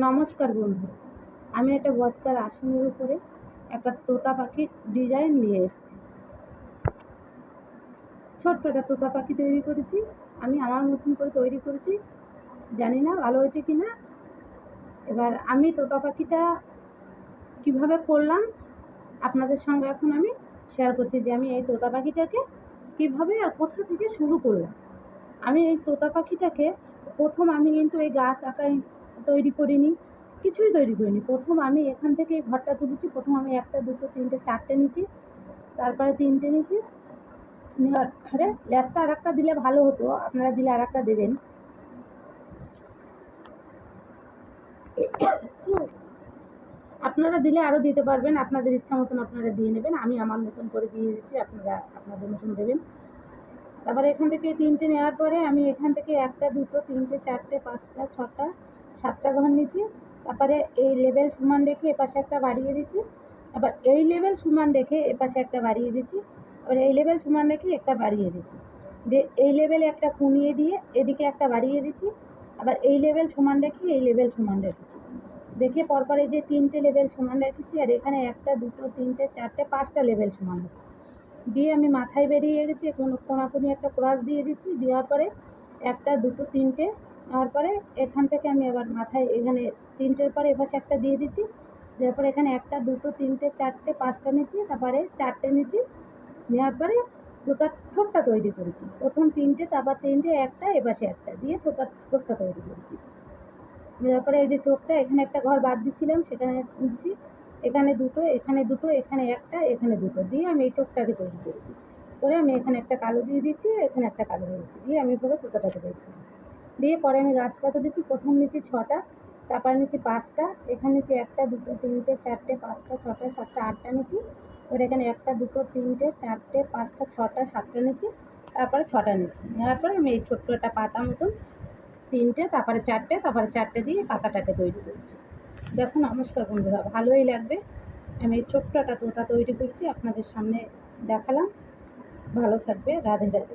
নমস্কার বন্ধু। আমি একটা বস্তার আসনের উপরে একটা তোতা পাখির ডিজাইন নিয়ে এসেছি। ছোট্ট একটা তোতা পাখি তৈরি করেছি। আমি আমার মতন করে তৈরি করেছি। জানি না ভালো হয়েছে কি না এবার আমি তোতা পাখিটা কীভাবে করলাম আপনাদের সঙ্গে এখন আমি শেয়ার করছি যে আমি এই তোতা পাখিটাকে কীভাবে আর কোথা থেকে শুরু করলাম। আমি এই তোতা পাখিটাকে প্রথম আমি কিন্তু এই গাছ আঁকাই তৈরি করিনি, কিছুই তৈরি করিনি। প্রথম আমি এখান থেকে ঘরটা তুলেছি, প্রথম আমি একটা, দুটো, তিনটে, চারটে নিয়েছি, তারপরে তিনটে নিয়েছি, নেওয়ার পরে ল্যাসটা আর একটা দিলে ভালো হতো, আপনারা দিলে আর একটা দেবেন। আপনারা দিলে আরও দিতে পারবেন, আপনাদের ইচ্ছা মতন আপনারা দিয়ে নেবেন, আমি আমার মতন করে দিয়ে দিচ্ছি, আপনারা আপনাদের মতন দেবেন। তারপরে এখান থেকে তিনটে নেওয়ার পরে আমি এখান থেকে একটা, দুটো, তিনটে, চারটে, পাঁচটা, ছটা সাতটা ঘর নিচ্ছি তারপরে এই লেভেল সমান রেখে এপাশে একটা বাড়িয়ে দিচ্ছি আবার এই লেভেল সমান রেখে এপাশে একটা বাড়িয়ে দিচ্ছি আবার এই লেভেল সমান রেখে একটা বাড়িয়ে দিচ্ছি দিয়ে এই লেভেলে একটা কমিয়ে দিয়ে এদিকে একটা বাড়িয়ে দিচ্ছি আবার এই লেভেল সমান রেখে এই লেভেল সমান রেখেছি। দেখে পরপর যে তিনটে লেভেল সমান রেখেছি, আর এখানে একটা, দুটো, তিনটে, চারটে, পাঁচটা লেভেল সমান রেখেছি। দিয়ে আমি মাথায় বেরিয়ে গেছি, কোনো কোনাকুনি একটা ক্রস দিয়ে দিচ্ছি দেওয়ার পরে একটা, দুটো, তিনটে নেওয়ার পরে এখান থেকে আমি আবার মাথায় এখানে তিনটের পরে এপাশে একটা দিয়ে দিচ্ছি। দেওয়ার পরে এখানে একটা, দুটো, তিনটে, চারটে, পাঁচটা নিচ্ছি তারপরে চারটে নিচ্ছি নেওয়ার পরে তোতার ঠোঁটটা তৈরি করেছি। প্রথম তিনটে, তারপর তিনটে, একটা এপাশে একটা দিয়ে তোতার ঠোঁটটা তৈরি করেছি। দেওয়ার পরে এই যে চোখটা, এখানে একটা ঘর বাদ দিয়েছিলাম, সেখানে দিচ্ছি এখানে দুটো এখানে দুটো, এখানে একটা, এখানে দুটো দিয়ে আমি এই চোখটাকে তৈরি করেছি। করে আমি এখানে একটা কালো দিয়ে দিচ্ছি এখানে একটা কালো দিয়েছি, দিয়ে আমি পুরো তোতাটাকে তৈরি করেছি। দিয়ে পরে আমি গাছটা দিচ্ছি প্রথম নিচ্ছি ছটা, তারপর নিচ্ছি পাঁচটা, এখানে নিচ্ছি একটা, দুটো, তিনটে, চারটে, পাঁচটা, ছটা, সাতটা, আটটা নিচ্ছি এবার এখানে একটা, দুটো, তিনটে, চারটে, পাঁচটা, ছটা, সাতটা নিচ্ছি তারপরে ছটা নিচ্ছি নেওয়ার পরে আমি এই ছোট্ট একটা পাতা মতন তিনটে, তারপরে চারটে তারপরে চারটে দিয়ে পাতাটাকে তৈরি করছি। দেখুন, নমস্কার বন্ধুরা, ভালোই লাগবে। আমি এই ছোট্ট একটা তোতা তৈরি করছি, আপনাদের সামনে দেখালাম। ভালো থাকবে, রাধে রাধে।